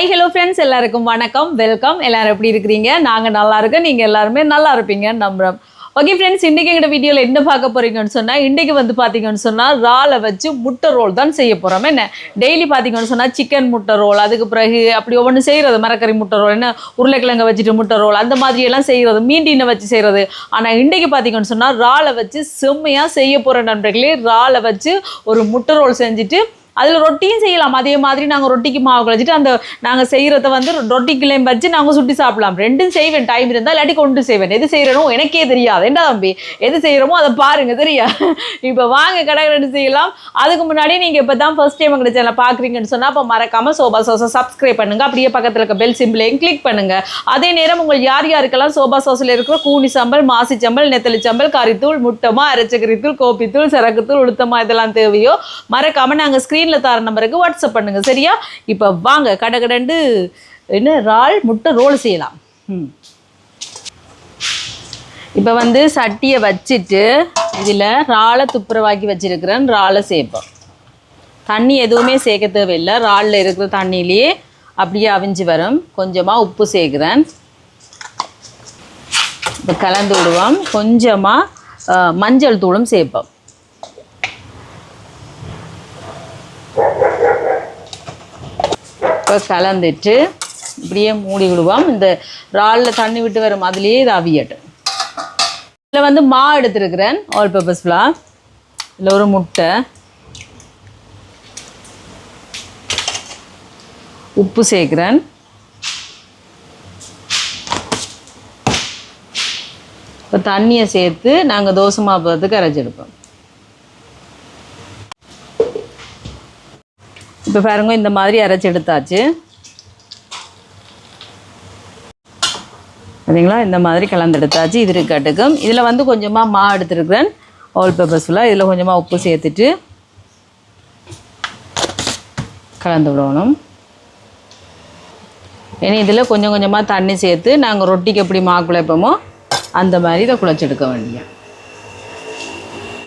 Friends எல்லாருக்கும் வணக்கம். Welcome எல்லாரும் எப்படி இருக்கிறீங்க? நாங்கள் நல்லா இருக்கோம். நீங்கள் எல்லாருமே நல்லா இருப்பீங்கன்னு நம்புகிறோம் ஓகே ஃப்ரெண்ட்ஸ் இன்றைக்கி எங்கள் வீடியோவில் என்ன பார்க்க போகிறீங்கன்னு சொன்னால் இன்றைக்கி வந்து பார்த்தீங்கன்னு சொன்னால் ராலை வச்சு முட்டை ரோல் தான் செய்ய போகிறோம் என்ன? டெய்லி பார்த்தீங்கன்னு சொன்னால் சிக்கன் முட்டை ரோல் அதுக்கு பிறகு அப்படி ஒவ்வொன்று செய்கிறது மரக்கறி முட்டை ரோல் என்ன? உருளைக்கிழங்க வச்சுட்டு முட்டை ரோல் அந்த மாதிரியெல்லாம் செய்கிறது மீண்டினை வச்சு செய்கிறது ஆனால் இன்றைக்கி பார்த்தீங்கன்னு சொன்னால் ராலை வச்சு செம்மையாக செய்ய போகிற நண்பர்களே. ராலை வச்சு ஒரு முட்டை ரோல் செஞ்சுட்டு அதில் ரொட்டியும் செய்யலாம். அதே மாதிரி நாங்கள் ரொட்டிக்கு மாவு கழிச்சிட்டு அந்த நாங்கள் செய்கிறத வந்து ரொட்டிக்குள்ளேயும் வச்சு நாங்கள் சுட்டி சாப்பிடலாம். ரெண்டும் செய்வேன். டைம் இருந்தால் இல்லாட்டி கொண்டு செய்வேன். எது செய்கிறனோ எனக்கே தெரியாது. என்ன தம்பி? எது செய்கிறோமோ அதை பாருங்க. தெரியா? இப்போ வாங்க கடை ரெண்டு செய்யலாம். அதுக்கு முன்னாடி நீங்கள் இப்போ தான் ஃபர்ஸ்ட் டைம் எங்கள் சேனலை பார்க்குறீங்கன்னு சொன்னால் அப்போ மறக்காமல் சோபா சோஸை சப்ஸ்கிரைப் பண்ணுங்கள் அப்படியே பக்கத்தில் இருக்க பெல் சிம்பிளையும் கிளிக் பண்ணுங்கள் அதே நேரம் உங்கள் யார் யாருக்கெல்லாம் சோபா சோசில் இருக்கிற கூனி சம்பல் மாசி சம்பல் நெத்தலி சம்பல் கறித்தூள் முட்டமா அரைச்சக்கரித்தூள் கோப்பித்தூள் சரக்குத்தூள் உளுத்தமா இதெல்லாம் தேவையோ மறக்காமல் நாங்கள் ஸ்க்ரீன் ஸ்க்ரீனில் தர நம்பருக்கு வாட்ஸ்அப் பண்ணுங்க சரியா? இப்போ வாங்க கடகடண்டு என்ன இறால் முட்டை ரோல் செய்யலாம். ம். இப்போ வந்து சட்டியை வச்சுட்டு இதில் இறாலை துப்புரவாக்கி வச்சிருக்கிறேன் இறாலை சேர்ப்போம் தண்ணி எதுவுமே சேர்க்க தேவையில்லை இறாலில் இருக்கிற தண்ணியிலேயே அப்படியே அவிஞ்சு வரும். கொஞ்சமாக உப்பு சேர்க்குறேன் இப்போ கலந்து விடுவோம். கொஞ்சமாக மஞ்சள் தூளும் சேர்ப்போம் இப்போ கலந்துட்டு இப்படியே மூடி விடுவோம். இந்த இறாலில் தண்ணி விட்டு வரும் அதுலேயே இது அவியட்டும். இதில் வந்து மா எடுத்துருக்கிறேன். ஆல் பர்பஸ் ஃப்ளார் இதில் ஒரு முட்டை. உப்பு சேர்க்குறேன். இப்போ தண்ணியை சேர்த்து நாங்கள் தோசை மாப்பதுக்கு அரைச்செடுப்போம் இப்போ பாருங்க இந்த மாதிரி அரைச்சி எடுத்தாச்சு. பார்த்தீங்களா இந்த மாதிரி கலந்து எடுத்தாச்சு இது இருக்கட்டுக்கும். இதில் வந்து கொஞ்சமாக மா எடுத்துருக்குறேன். ஆல் பர்பஸ்ஃபுல்லாக இதில் கொஞ்சமாக உப்பு சேர்த்துட்டு கலந்து விடணும். இனி இதில் கொஞ்சம் கொஞ்சமாக தண்ணி சேர்த்து நாங்கள் ரொட்டிக்கு எப்படி மா குழைப்போமோ அந்த மாதிரி இதை குழைச்செடுக்க வேண்டிய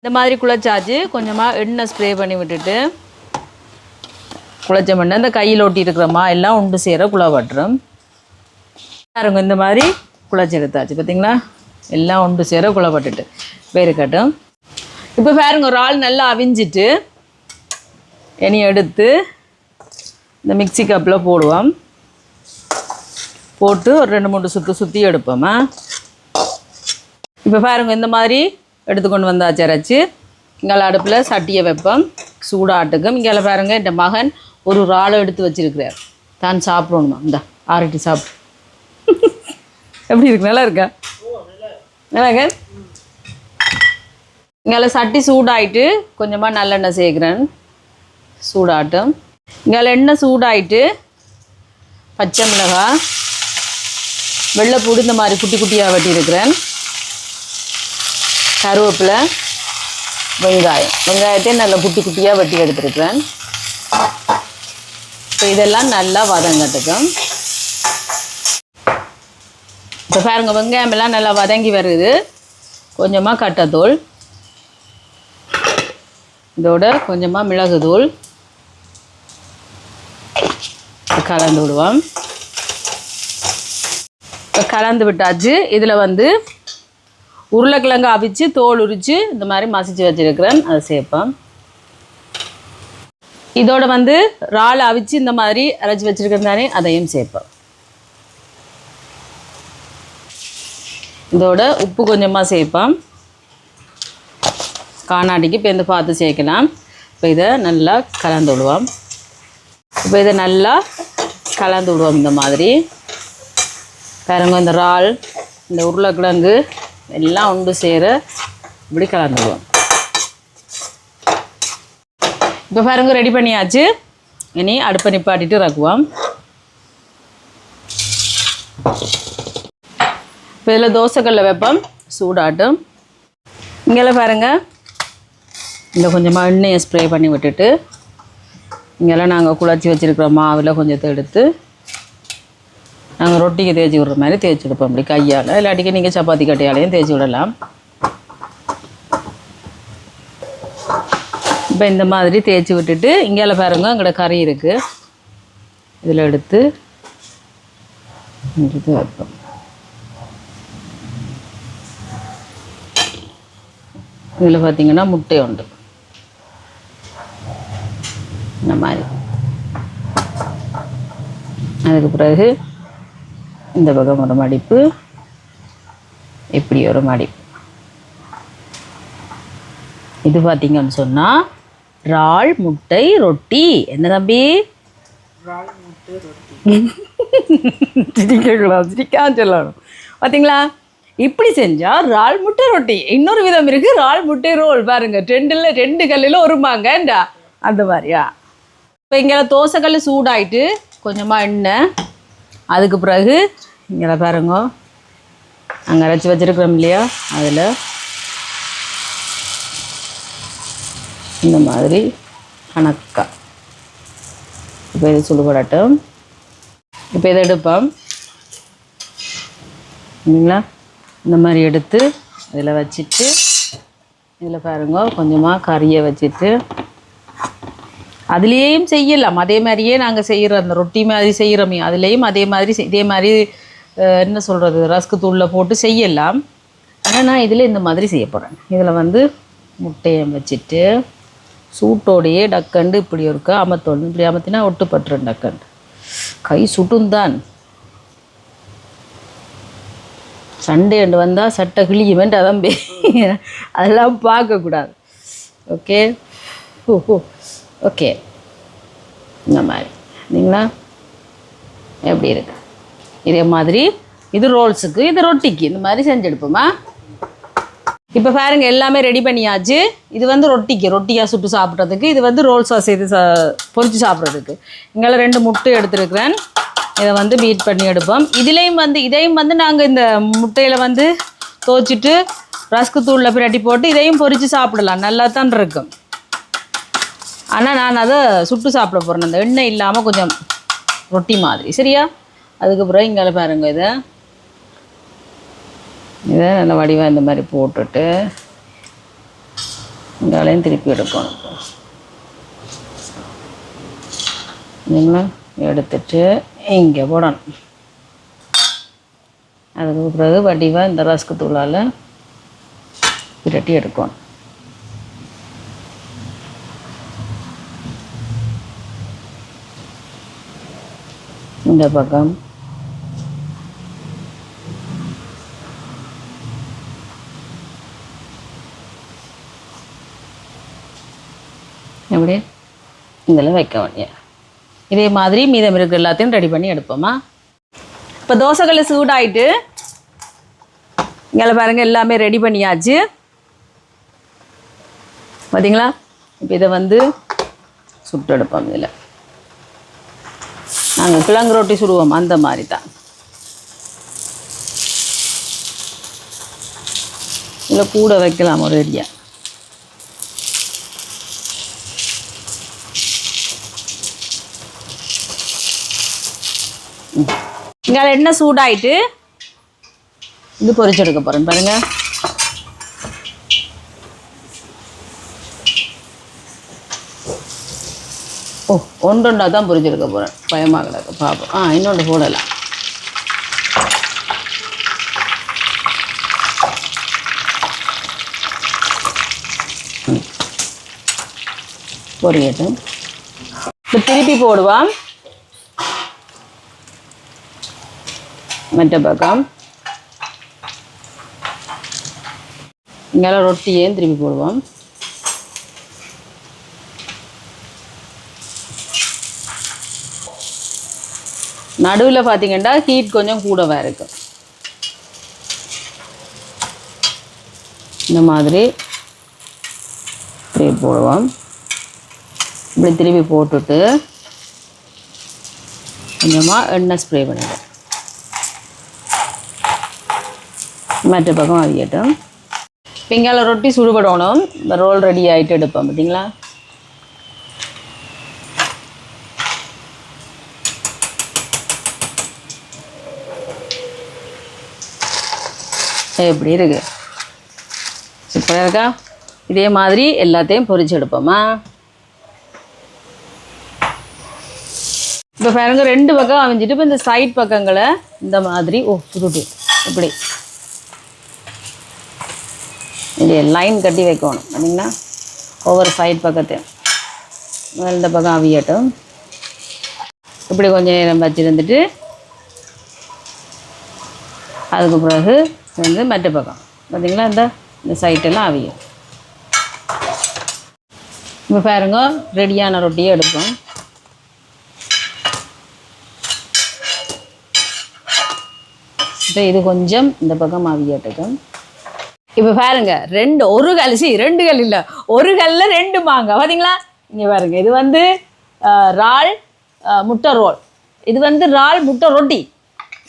இந்த மாதிரி குழைச்சாச்சு. கொஞ்சமாக எண்ணெய் ஸ்ப்ரே பண்ணி விட்டுட்டு குழைச்ச மண்ணை. இந்த கையில் ஒட்டி இருக்கிற மா எல்லாம் உண்டு சேர குழாவட்டுறோம் பாருங்க இந்த மாதிரி குழச்சி எடுத்தாச்சு. பார்த்தீங்களா எல்லாம் உண்டு சேர குழப்பட்டுட்டு வேறுக்கட்டும் இப்போ பாருங்க ஒரு ஆள் நல்லா அவிஞ்சிட்டு இனி எடுத்து இந்த மிக்ஸி கப்பில் போடுவோம். போட்டு ஒரு ரெண்டு மூணு சுற்றி சுற்றி எடுப்போமா. இப்போ பாருங்க இந்த மாதிரி எடுத்துக்கொண்டு வந்தாச்சு அரைச்சி. இங்கே அடுப்பில் சட்டியை வைப்போம். சூடாட்டுக்கும். இங்கே பாருங்கள் இந்த மகன் ஒரு இறாலை எடுத்து வச்சிருக்கிறார். தான் சாப்பிடணுமா? இந்த ஆரட்டி சாப்பிடு. எப்படி இருக்கு? நல்லா இருக்கா? நல்லாங்க இங்கே சட்டி சூடாயிட்டு கொஞ்சமாக நல்லெண்ணெய் சேர்க்குறேன். சூடாட்டும். இங்கே எண்ணெய் சூடாயிட்டு பச்சை மிளகாய் வெள்ளைப்பூடு இந்த மாதிரி குட்டி குட்டியாக வெட்டியிருக்கிறேன். கருவேப்பிலை வெங்காயம். வெங்காயத்தையும் நல்லா குட்டி குட்டியாக வெட்டி எடுத்துருக்கிறேன். இப்போ இதெல்லாம் நல்லா வதங்கட்டுக்கும் இப்போ பாருங்க வெங்காயம் எல்லாம் நல்லா வதங்கி வருது. கொஞ்சமாக கட்டத்தூள். இதோட கொஞ்சமாக மிளகுத்தூள். கலந்து விடுவோம். இப்போ கலந்து விட்டாச்சு. இதில் வந்து உருளைக்கிழங்கு அவிச்சு தோல் உரித்து இந்த மாதிரி மசிச்சு வச்சுருக்கிறேன். அதை சேர்ப்பேன் இதோட வந்து இறால் அவிச்சு இந்த மாதிரி அரைச்சி வச்சுருக்கேன் தானே அதையும் சேர்ப்போம். இதோட உப்பு கொஞ்சமாக சேர்ப்போம். காணாடிக்கு இப்போ இந்த பார்த்து சேர்க்கலாம். இப்போ இதை நல்லா கலந்து விடுவோம். இப்போ இதை நல்லா கலந்து விடுவோம் இந்த மாதிரி. பாருங்க இந்த இறால் இந்த உருளைக்கிழங்கு எல்லாம் உண்டு சேர இப்படி கலந்துடுவோம் இப்போ பாருங்க ரெடி பண்ணியாச்சு. இனி அடுப்பை நிப்பாட்டிட்டு ரகுவோம் இப்போ இதில் தோசைக்கல்ல வைப்போம். சூடாட்டும். இங்கெல்லாம் பாருங்கள் இந்த கொஞ்சமாக எண்ணெயை ஸ்ப்ரே பண்ணி விட்டுட்டு இங்கெல்லாம் நாங்கள் குழச்சி வச்சுருக்கிற மாவில் கொஞ்சத்தை எடுத்து நாங்கள் ரொட்டிக்கு தேய்ச்சி விடுற மாதிரி தேய்ச்சி விடுப்போம். அப்படி கையால் இல்லாட்டிக்கு நீங்கள் சப்பாத்தி கட்டையாலையும் தேய்ச்சி விடலாம். இப்போ இந்த மாதிரி தேய்ச்சி விட்டுட்டு இங்கேல பாருங்க அங்கே கறி இருக்குது இதில் எடுத்து இது வைப்போம். இதில் பார்த்தீங்கன்னா முட்டை உண்டு. இந்த மாதிரி. அதுக்கு பிறகு இந்த பக்கம் ஒரு மடிப்பு இப்படி ஒரு மடிப்பு. இது பார்த்தீங்கன்னு சொன்னால் இறால் முட்டை ரொட்டி. என்ன தம்பி? சிரிக்கலாம் சிரிக்காம சொல்லணும். பார்த்தீங்களா இப்படி செஞ்சால் இறால் முட்டை ரொட்டி. இன்னொரு விதம் இருக்குது இறால் முட்டை ரோல். பாருங்க ரெண்டுல ரெண்டு கல்லில் ஒரு மாங்கண்டா அந்த மாதிரியா? இப்போ இங்கே தோசைக்கல் சூடாயிட்டு கொஞ்சமாக எண்ணெய். அதுக்கு பிறகு இங்கே பாருங்க அங்கே அரைச்சி வச்சிருக்கிறோம் இல்லையா அதில் இந்த மாதிரி கணக்கா. இப்போ இது சுடுபடட்டும். இப்போ இதை எடுப்போம். இல்லைங்களா? இந்த மாதிரி எடுத்து இதில் வச்சுட்டு இதில் பாருங்க கொஞ்சமாக கறியை வச்சுட்டு. அதுலேயும் செய்யலாம். அதே மாதிரியே நாங்கள் செய்கிற அந்த ரொட்டி மாதிரி செய்கிறோமே அதுலேயும் அதே மாதிரி செய்- இதே மாதிரி என்ன சொல்கிறது ரஸ்க்கு தூளில் போட்டு செய்யலாம். ஆனால் நான் இதில் இந்த மாதிரி செய்ய போகிறேன் இதில் வந்து முட்டையை வச்சுட்டு சூட்டோடையே டக்கண்டு இப்படி இருக்கா அமத்தோடு இப்படி அமத்தினா ஒட்டுப்பட்டுரும் டக்கண்டு. கை சுட்டுந்தான் சண்டை அண்டு வந்தால் சட்டை கிளியுமென்ட்டு அதான் பே அதெல்லாம் பார்க்கக்கூடாது. ஓகே? Oh oh okay. இந்த மாதிரி. இல்லைங்களா எப்படி இருக்கு? இதே மாதிரி. இது ரோல்ஸுக்கு இது ரொட்டிக்கு. இந்த மாதிரி செஞ்செடுப்போமா இப்போ பாருங்கள் எல்லாமே ரெடி பண்ணியாச்சு. இது வந்து ரொட்டிக்கு ரொட்டியாக சுட்டு சாப்பிட்றதுக்கு. இது வந்து ரோல்ஸாக செய்து சா பொறிச்சு சாப்பிட்றதுக்கு. இங்கே ரெண்டு முட்டை எடுத்துருக்கிறேன். இதை வந்து பீட் பண்ணி எடுப்போம். இதுலேயும் வந்து இதையும் வந்து நாங்கள் இந்த முட்டையில் வந்து தோச்சிட்டு ரஸ்க்கு தூளில் பிரட்டி போட்டு இதையும் பொறிச்சு சாப்பிடலாம். நல்லா தான் இருக்கும். ஆனால் நான் அதை சுட்டு சாப்பிட போகிறேன் அந்த எண்ணெய் இல்லாமல் கொஞ்சம் ரொட்டி மாதிரி. சரியா? அதுக்கப்புறம் இங்கே பாருங்கள் இதை. இதை நல்ல வடிவாக இந்த மாதிரி போட்டுட்டு இங்காலையும் திருப்பி எடுக்கணும். இல்லைங்களா எடுத்துட்டு இங்கே போடணும். அதுக்கு பிறகு வடிவாக இந்த ரஸ்க்கு தூளால் பிரட்டி எடுக்கணும். இந்த பக்கம் எப்படி? இதில் வைக்க வேண்டிய. இதே மாதிரி மீதம் இருக்கிற எல்லாத்தையும் ரெடி பண்ணி எடுப்போமா? இப்போ தோசைக்கல் சூடாயிட்டு இங்கே பாருங்க எல்லாமே ரெடி பண்ணியாச்சு. பார்த்தீங்களா இப்போ இதை வந்து சுட்டு எடுப்போம் இதில். நாங்கள் கிழங்கு ரொட்டி சுடுவோம் அந்த மாதிரி தான் இல்லை கூட வைக்கலாம் ஒரு ஏரியா இங்கே எண்ணெய் சூடாயிட்டு? இது பொறிச்செடுக்க போகிறேன் பாருங்க. ஓ ஒன்றொண்டா தான் பொறிச்செடுக்க போகிறேன் பயமாக கிடக்கு பார்ப்போம் ஆ இன்னொன்று போடலாம். ம். பொரியட்டும். இப்போ திருப்பி போடுவான். மற்ற பக்கம் இங்கெல்லாம் ரொட்டியையும் திருப்பி போடுவோம்? நடுவில் பார்த்தீங்கன்னா ஹீட் கொஞ்சம் கூடவாக இருக்கும் இந்த மாதிரி திருப்பி போடுவோம். இப்படி திருப்பி போட்டுட்டு கொஞ்சமாக எண்ணெய் ஸ்ப்ரே பண்ணிடுவோம். மற்ற பக்கம் அவியட்டும் பிங்கால ரொட்டி சுடுபடணும். இந்த ரோல் ரெடி ஆகிட்டு எடுப்போம் பார்த்தீங்களா? எப்படி இருக்கு? சூப்பராக இருக்கா? இதே மாதிரி எல்லாத்தையும் பொறிச்சு எடுப்போமா? இப்போ பாருங்க ரெண்டு பக்கம் அமைஞ்சிட்டு இப்போ இந்த சைட் பக்கங்களை இந்த மாதிரி ஓ சுருட்டு. இப்படி. இது லைன் கட்டி வைக்கணும். பார்த்தீங்கன்னா ஒவ்வொரு சைட் பக்கத்தையும். இந்த பக்கம் அவியட்டும். இப்படி கொஞ்சம் நேரம் வச்சுருந்துட்டு அதுக்கு பிறகு வந்து மற்ற பக்கம். பார்த்திங்களா இந்த இந்த சைட்டெல்லாம் அவியும். இப்போ பாருங்க ரெடியான ரொட்டியை எடுப்போம். இப்போ இது கொஞ்சம் இந்த பக்கம் அவியட்டுக்கும் இப்போ பாருங்க ரெண்டு ஒரு கல் சி ரெண்டு கல் இல்லை. ஒரு கல்ல ரெண்டு மாங்காய் பார்த்தீங்களா இங்கே பாருங்க இது வந்து இறால் முட்டை ரோல். இது வந்து இறால் முட்டை ரொட்டி.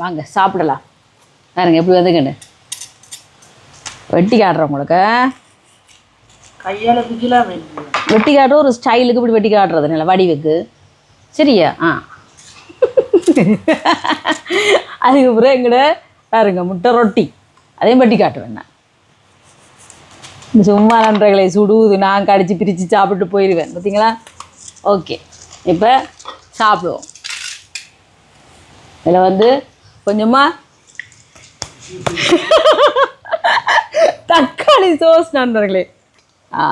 வாங்க சாப்பிடலாம். பாருங்க எப்படி வந்துக்கண்ணு வெட்டி காட்டுறேன் உங்களுக்கு. கையால வெட்டி காட்டுற ஒரு ஸ்டைலுக்கு இப்படி வெட்டி காட்டுறது நல்ல வடிவுக்கு. சரியா? ஆ. அதுக்கப்புறம் எங்கட பாருங்க முட்டை ரொட்டி. அதையும் வெட்டி காட்டுவேன் நான். சும்மா நன்றைகளை சுடுவது நான் கடிச்சு பிரித்து சாப்பிட்டு போயிடுவேன் பார்த்தீங்களா ஓகே. இப்போ சாப்பிடுவோம். இதில் வந்து கொஞ்சமாக தக்காளி சோஸ் நண்பர்களே. ஆ.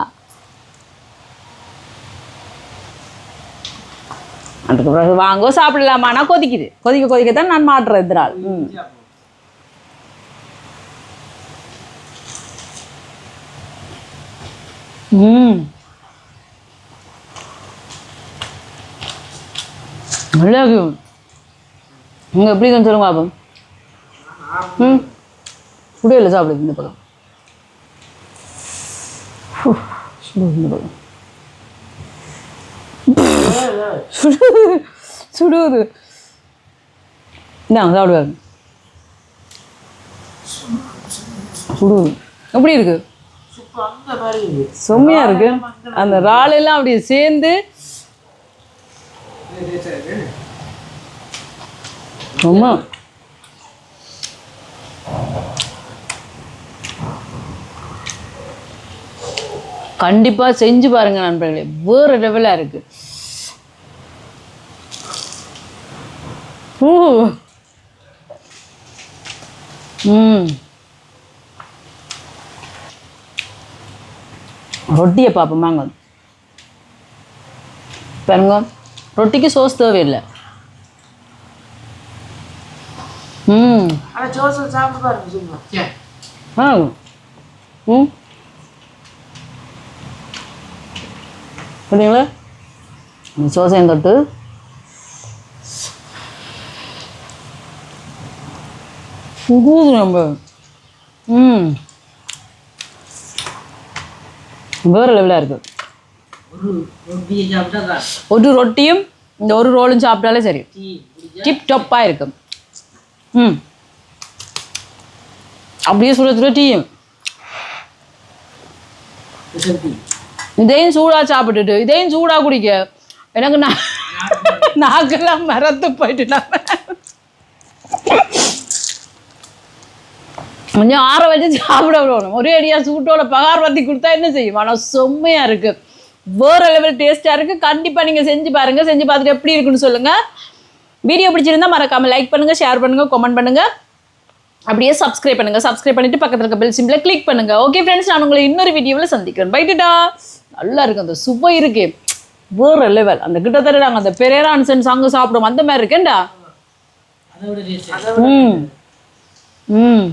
அதுக்கு பிறகு வாங்கோ சாப்பிடலாமா? நான் கொதிக்குது. கொதிக்க கொதிக்க தான் நான் மாட்டுறேன் ம். நல்லா இருக்கு நீங்கள் எப்படி இருக்குன்னு சொல்லுங்க பாப்போம். ம். சுடையில் சாப்பிடுது இந்த பக்கம். ஹூ, சுடுது இந்த பக்கம். சுடுது. இந்தாங்க சாப்பிடுவாங்க சுடுது. எப்படி இருக்கு சூப்பர் அந்த மாதிரி இருக்கு. செம்மையா இருக்கு. அந்த இறால் எல்லாம் அப்படியே சேர்ந்து ரொம்ப கண்டிப்பா செஞ்சு பாருங்க நண்பர்களே. வேற லெவலா இருக்கு. ஊ. ம். ரொட்டியை பார்ப்போம் வாங்க. பாருங்க ரொட்டிக்கு சோஸ் தேவையில்லை. ம். ஆ. ம். பார்த்தீங்களா இந்த சோசையும் தொட்டு. சுகுது நம்ம. ம். வேறு லெவலாக இருக்குது ஒரு ரொட்டியும் இந்த ஒரு ரோலும் சாப்பிட்டாலே சரி. டிப் டப்பாக இருக்கும் ம். அப்படியே சுட சுட டீயும் இதையும் சூடாக சாப்பிட்டுட்டு இதையும் சூடாக குடிக்க. எனக்கு நான் நாக்கெல்லாம் மறந்து போயிட்டு நான் கொஞ்சம் ஆற வச்சு சாப்பிட விடணும். ஒரே அடியாக சூட்டோட பகார் பத்தி கொடுத்தா என்ன செய்யும்? ஆனால் செம்மையாக இருக்குது வேறு லெவல் டேஸ்ட்டாக இருக்குது கண்டிப்பாக நீங்கள் செஞ்சு பாருங்கள் செஞ்சு பார்த்துட்டு எப்படி இருக்குன்னு சொல்லுங்கள் வீடியோ பிடிச்சிருந்தா மறக்காமல் லைக் பண்ணுங்கள் ஷேர் பண்ணுங்கள் கமெண்ட் பண்ணுங்கள் அப்படியே சப்ஸ்கிரைப் பண்ணுங்க. சப்ஸ்கிரைப் பண்ணிட்டு பக்கத்துல இருக்க பெல் சிம்பிளை கிளிக் பண்ணுங்க. ஓகே ஃப்ரெண்ட்ஸ் நான் உங்களை இன்னொரு வீடியோவில் சந்திக்கிறேன். பைட்டுடா நல்லா இருக்கு. அந்த சுவை இருக்கு. வேற லெவல் அந்த கிட்டத்தட்ட நாங்கள் அந்த பெரேரா அன்சன் சாங்கு சாப்பிடுவோம். அந்த மாதிரி இருக்கேன்டா. ம். ம்.